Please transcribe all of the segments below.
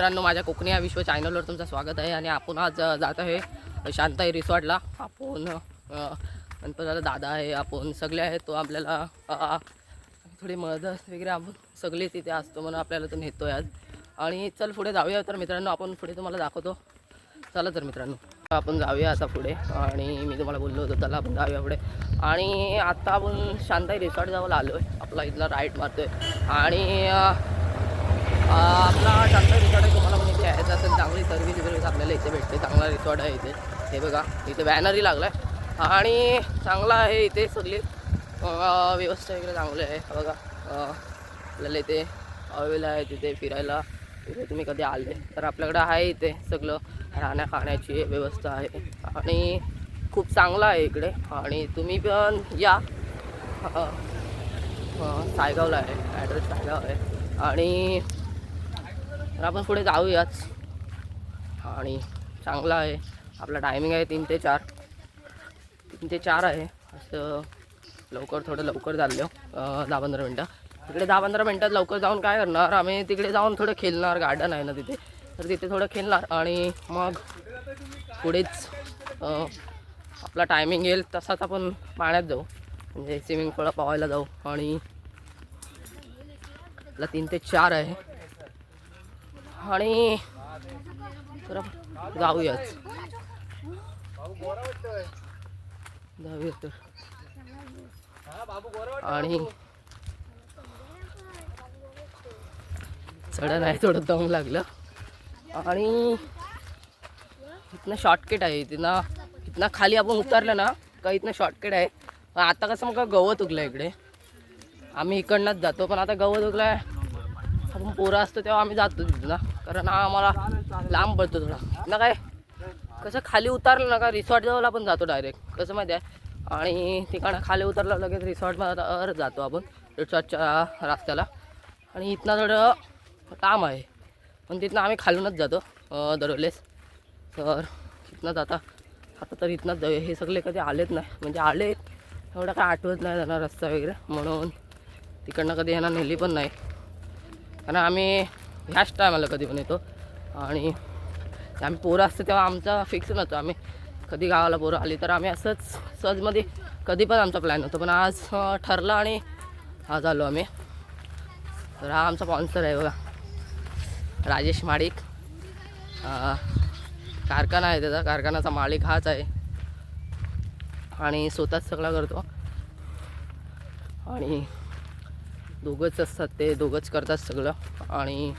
मित्रांनो माझ्या कोकणी या विश्व चॅनलवर तुमचं स्वागत आहे आणि आपण आज जात आहे शांताई रिसॉर्टला आपण अ, गणपतीला दादा आहे आपण सगळे आहेत तो आपल्याला थोडी मदत वगैरे आपण सगळे तिथे असतो म्हणून आपल्याला तो नेतो आहे आज. आणि चल पुढे जाऊया तर मित्रांनो आपण पुढे तुम्हाला दाखवतो. चला तर मित्रांनो आपण जाऊया आता पुढे. आणि मी तुम्हाला बोललो होतो चला आपण जाऊया पुढे. आणि आता आपण शांताई रिसॉर्ट जाऊन आलो आहे आपला इथला राईट मारतो आहे आणि आपला चांगला रिसॉर्ट आहे तुम्हाला पण इथे यायचं असेल चांगली सर्व्हिस वगैरे आपल्याला इथे भेटते. चांगला रिसॉर्ट आहे इथे. हे बघा इथे बॅनरही लागला आहे आणि चांगला आहे इथे सगळी व्यवस्था वगैरे चांगली आहे. बघा आपल्याला इथे अवेलेबल आहे तिथे फिरायला. इथे तुम्ही कधी आले तर आपल्याकडे आहे इथे सगळं. राहण्या खाण्याची व्यवस्था आहे. आणि खूप चांगलं आहे इकडे. आणि तुम्ही पण या. सायगावला आहे. ॲड्रेस सायगाव आहे. आणि तर आपण पुढे जाऊयाच आणि चांगला आहे. आपला टायमिंग आहे तीन ते चार. तीन ते चार आहे. असं लवकर थोडं लवकर चाललो. दहा पंधरा मिनटं. तिकडे दहा पंधरा मिनटात लवकर जाऊन काय करणार? आम्ही तिकडे जाऊन थोडं खेळणार. गार्डन आहे ना तिथे. तर तिथे थोडं खेळणार. आणि मग पुढेच आपला टायमिंग येईल. तसाच आपण पाण्यात जाऊ. म्हणजे स्विमिंग पूल पावायला जाऊ. आणि आपला तीन ते चार आहे. आणि जाऊयाच जाऊया तर. आणि चढा आहे थोडं दम लागलं. आणि इथनं शॉर्टकट आहे इथनं इथनं खाली आपण उतरलं ना का इथनं शॉर्टकट आहे. आता कसं मग गवत उगलं इकडे. आम्ही इकडनंच जातो पण आता गवत उगलं आहे आपण पोरं असतो तेव्हा आम्ही जातो तिथला कारण आम्हाला लांब पडतो थोडा. ना काय? कसं खाली उतरलं ना का रिसॉर्ट जवळ आपण जातो डायरेक्ट कसं माहिती आहे? आणि तिकडं खाली उतरलं लगेच रिसॉर्टमध्ये जातो आपण रिसॉर्टच्या रस्त्याला. आणि इथनं थोडं लांब आहे. पण तिथनं आम्ही खालूनच जातो दरवेळेस. तर इथनंच आता आता तर इथनंच जाऊया. हे सगळे कधी आलेच नाही. म्हणजे आले एवढं काय आठवत नाही त्यांना रस्ता वगैरे. म्हणून तिकडनं कधी यांना नेली पण नाही. कारण आम्ही ह्याच टायमाला कधी पण येतो. आणि आम्ही पोरं असतो तेव्हा आमचा फिक्स नव्हतं. आम्ही कधी गावाला पोरं आली तर आम्ही असंच सहजमध्ये कधी पण आमचा प्लॅन होतो पण आज ठरलं आणि आज आलो आम्ही. तर हा आमचा स्पॉन्सर आहे बघा. राजेश माडिक. कारखाना आहे त्याचा. कारखान्याचा मालिक हाच आहे. आणि स्वतःच सगळं करतो. आणि दोघंच असतात ते दोघंच करतात सगळं. आणि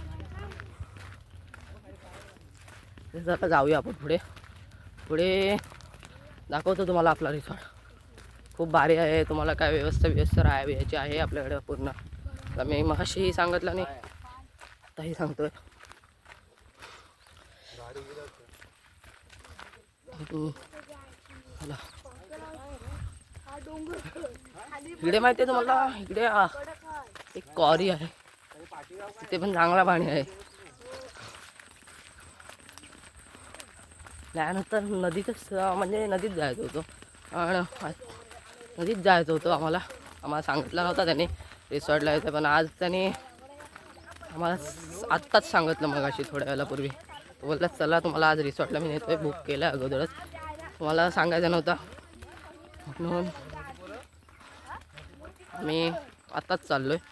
जरा जाऊया आपण पुढे. पुढे दाखवतो तुम्हाला आपला रिसॉर्ट खूप भारी आहे तुम्हाला काय व्यवस्था व्यवस्था राहावी याची आहे आपल्याकडे पूर्ण. तर मी मगाशी सांगितलं नाही आताही सांगतोय. इकडे माहिती आहे तुम्हाला? इकडे एक कॉरी आहे. तिथे पण चांगला पाणी आहे. त्यानंतर नदीतच म्हणजे नदीत जायचं होतं. आणि नदीत जायचं होतं आम्हाला. आम्हाला सांगितलं नव्हतं त्यांनी रिसॉर्टला यायचं पण आज त्यांनी आम्हाला आत्ताच सांगितलं मग अशी थोड्या वेळापूर्वी. तो बोलला चला तुम्हाला आज रिसॉर्टला मी नेतोय बुक केलं अगोदरच. तुम्हाला सांगायचं नव्हतं. म्हणून आम्ही आत्ताच चाललो आहे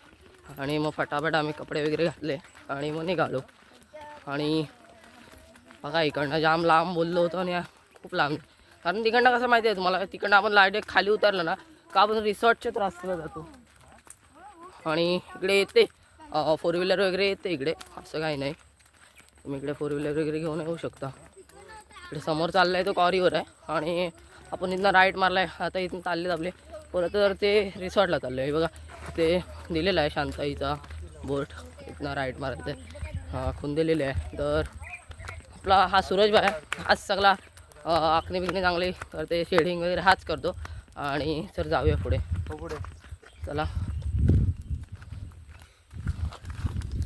आणि मग फटाफट आम्ही कपडे वगैरे घातले आणि मग निघालो. आणि बघा इकडनं जाम लांब बोललो होतो आणि खूप लांब. कारण तिकडनं कसं माहिती आहे तुम्हाला? तिकडनं आपण लाइट खाली उतरलं ना का आपण रिसॉर्टच्याच रस्त्याला जातो. आणि इकडे येते. फोर व्हीलर वगैरे येते इकडे. असं काही नाही. तुम्ही इकडे फोर व्हीलर वगैरे घेऊन येऊ शकता. इकडे समोर चाललं आहे तो कॉरीवर आहे. आणि आपण इथनं राईट मारला आहे आता इथून चाललेत आपले. परत तर ते रिसॉर्टला चाललं आहे बघा ते दिलेलं आहे शांताईचा बोट. इथनं राईट मारायचं आहे. हा खून दिलेले आहे. तर आपला हा सूरज भाई हाच सगळा आखणी बिकणी चांगली करते शेडिंग वगैरे हाच करतो. आणि सर जाऊया पुढे. पुढे. चला.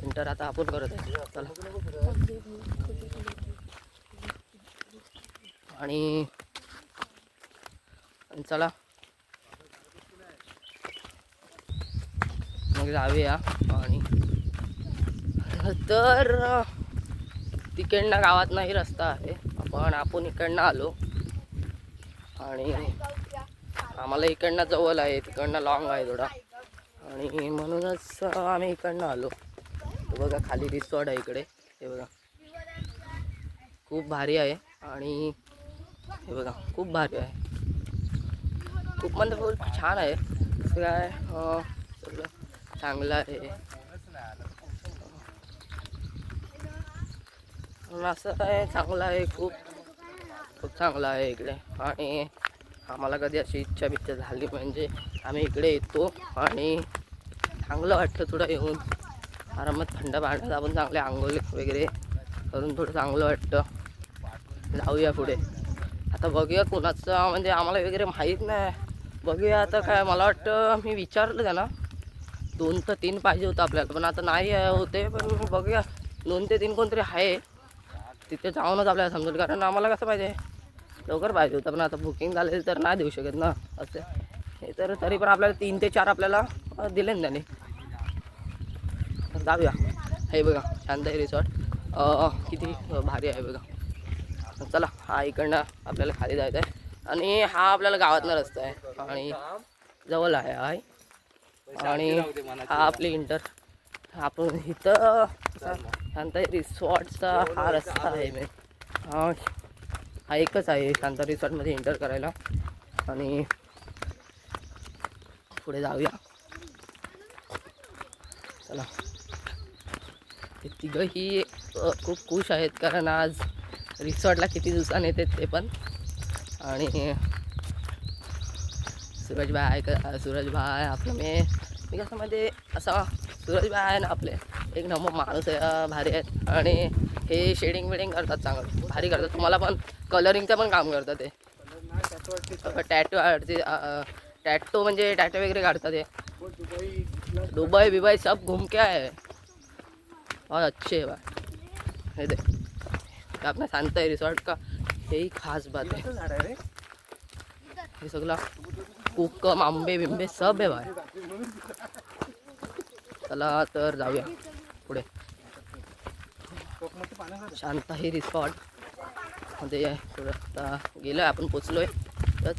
इंटर आता आपण करत आहे. चला. आणि चला. मग जाऊया आणि तर तिकडनं गावात नाही रस्ता आहे. पण आपण इकडनं आलो. आणि आम्हाला इकडनं जवळ आहे तिकडनं लॉंग आहे थोडा. आणि म्हणूनच आम्ही इकडनं आलो. बघा खाली रिसॉर्ट आहे इकडे. हे बघा. खूप भारी आहे. आणि हे बघा खूप भारी आहे. खूप म्हणजे खूप छान आहे. काय सगळं. चांगलं आहे. असं काय चांगलं आहे खूप. खूप चांगलं आहे इकडे. आणि आम्हाला कधी अशी इच्छा बिच्छा झाली म्हणजे आम्ही इकडे येतो. आणि चांगलं वाटतं थोडं येऊन. आरामात थंड पाण्यात आपण चांगले आंघोळ वगैरे करून थोडं चांगलं वाटतं. जाऊया पुढे. आता बघूया कोणाचं म्हणजे आम्हाला वगैरे माहीत नाही. बघूया आता काय मला वाटतं मी विचारलं त्यांना दोन तर तीन पाहिजे होतं आपल्याला. पण आता नाही होते पण बघूया. दोन ते तीन कोणतरी आहे. तिथे जाऊनच आपल्याला समजेल. कारण आम्हाला कसं पाहिजे लवकर पाहिजे होतं. पण आता बुकिंग झालेली तर नाही देऊ शकत ना. असं हे तर तरी पण आपल्याला तीन ते चार आपल्याला दिले ना त्याने. तर जाऊया. हे बघा शांताई रिसॉर्ट किती भारी आहे बघा. चला हा इकडनं आपल्याला खाली जायचं आहे आणि हा आपल्याला गावातला रस्ता आहे. आणि जवळ आहे हा आणि हा आपली इंटर. आपण इथं शांताई रिसॉर्टचा हा रस्ता आहे. मी हा हा एकच आहे शांता रिसॉर्टमध्ये एंटर करायला. आणि पुढे जाऊया. चला. ते तिघंही खूप खुश आहेत कारण आज रिसॉर्टला किती दिवसांनी येतात ते पण. आणि सूरज भाई आहे का सूरज भाई आपलं मी मी कसं मध्ये असा सूरज भाई आहे ना आपले. एक नंबर माणूस आहे भारी आहेत आणि हे शेडिंग वेडिंग करतात चांगलं. भारी करतात. तुम्हाला पण कलरिंगचं पण काम करतात ते. टॅटो टॅटो म्हणजे टॅटो वगैरे काढतात ते. दुबई बिबई सब घूम के आए हैं। बहुत अच्छे है भाई. ये देख शांत है रिसॉर्ट का. यही खास बात है. हे सगळं कोकम आंबे बिंबे सब आहे बाहेर. चला तर जाऊया पुढे. शांत हे रिसॉर्टमध्ये आता गेलो आहे आपण पोचलो आहे तर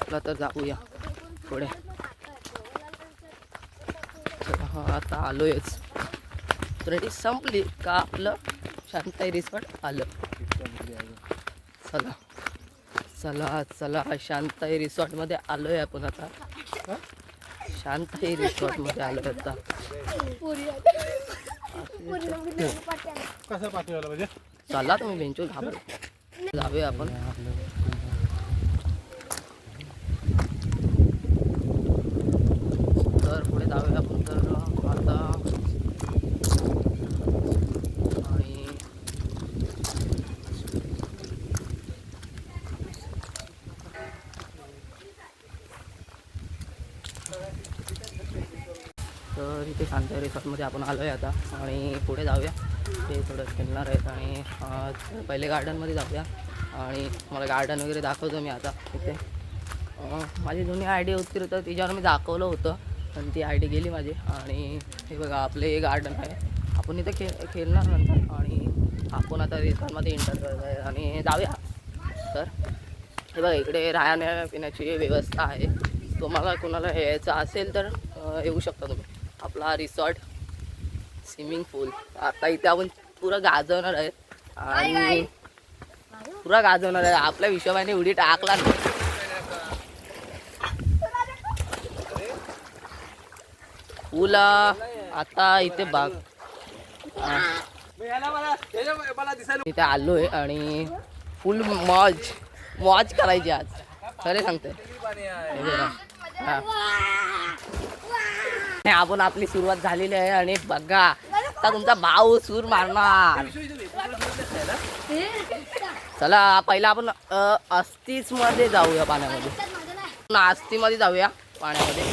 चला तर जाऊया पुढे. हा आता आलोयच. रेडी संपली का आपलं? शांताई रिसॉर्ट आलं. चला. चला चला शांताई रिसॉर्टमध्ये आलोय आपण आता. शांताई रिसॉर्टमध्ये आलोय आता. कसं पाठवायला पाहिजे? चला तुम्ही बेंचवर घाबर. जाऊया आपण. तर पुढे जाऊया आपण तर आता आणि तर इथे शांता रिसॉर्टमध्ये आपण आलो आहे आता आणि पुढे जाऊया. ते थोडं फिरणार आहेत आणि पहिले गार्डनमध्ये जाऊया. आणि मला गार्डन वगैरे दाखवतो मी आता इथे. माझी जुनी आय डी होती तर तिच्यावर मी दाखवलं होतं. पण ती आय डी गेली माझी आणि हे बघा आपले हे गार्डन आहे. आपण इथे खेळ खेळणार नंतर आणि आपण आता रिसॉर्टमध्ये एंटर करत आहे आणि जाऊया. तर हे बघा इकडे राहण्या पिण्याची व्यवस्था आहे. तुम्हाला कोणाला यायचं असेल तर येऊ शकता तुम्ही. आपला रिसॉर्ट स्विमिंग पूल. आता इथे आपण पुरं गाजवणार आहे. आणि पुरा गाजवणार आहे. आपल्या हिशोबाने उडी टाकला पूल आता इथे बाग इथे आलोय आणि फुल मौज. मौज करायची आज. खरे सांगते. हे आपण आपली सुरुवात झालेली आहे आणि बघा आता तुमचा भाऊ सूर मारणार. चला पहिला आपण अ, अस्तीसमध्ये जाऊया पाण्यामध्ये. आपण आस्तीमध्ये जाऊया पाण्यामध्ये.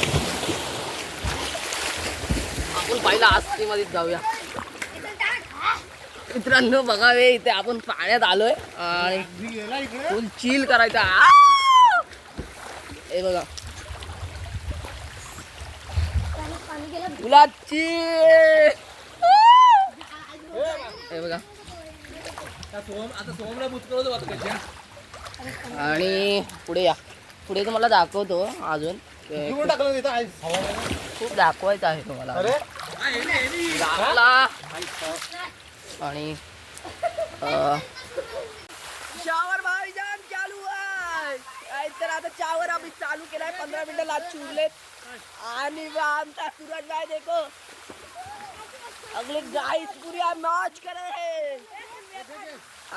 आपण पहिला आस्तीमध्येच जाऊया. मित्रांनो बघावे इथे आपण पाण्यात आलोय आणि फुल चिल करायचा. हे बघा. चिल हे बघा. आणि पुढे या. पुढे तुम्हाला दाखवतो अजून. खूप दाखवायचं आहे तुम्हाला. दाखला आणि शावर भाई जाम चालू आहे. तर आता चावर आम्ही चालू केलाय. पंधरा मिनिटं लाच चुरलेत आणि आमचा सूरज भाई देखो. अगले गाईस पुरी मौज करे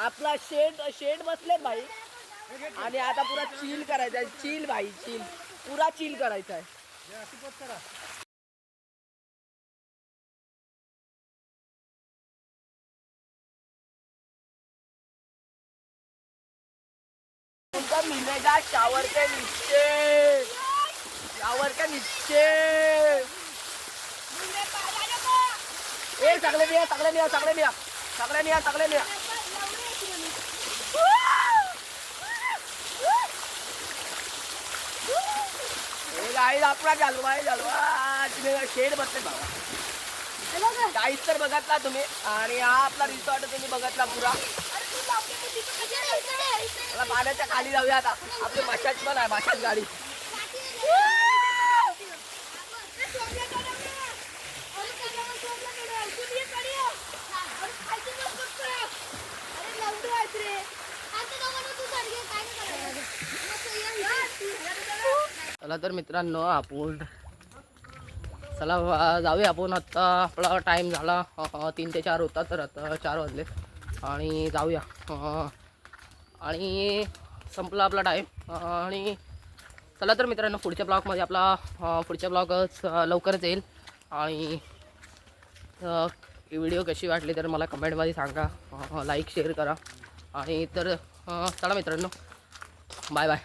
आपला शेड शेड बसले भाई. आणि आता पुरा चिल करायचा आहे. चिल भाई चिल पुरा चिल करायचा आहे. मिलेगा शावर के नीचे शावर ए सगळे मिया चांगले मिया सगळे मिया चांगले मिया सगळे मिया गाईज आपला चालू आहे चालू तुम्ही शेड बसले बाबा गाईज तर बघतला तुम्ही. आणि हा आपला रिसॉर्ट तुम्ही बघतला पुरा. पाण्याच्या खाली जाऊया आता. आपली माशाच पण आहे माशाच गाडी. चला तर मित्रांनो आपण चला जाऊया आपण आता. आपला टाईम झाला. तीन ते चार होता तर आता चार वाजले. आणि जाऊया. आणि संपला आपला टाईम आणि चला तर मित्रांनो पुढच्या ब्लॉगमध्ये आपला पुढच्या ब्लॉगच लवकरच येईल. आणि व्हिडिओ कशी वाटली तर मला कमेंटमध्ये सांगा. लाईक शेअर करा. आणि तर चला मित्रांनो. Bye bye.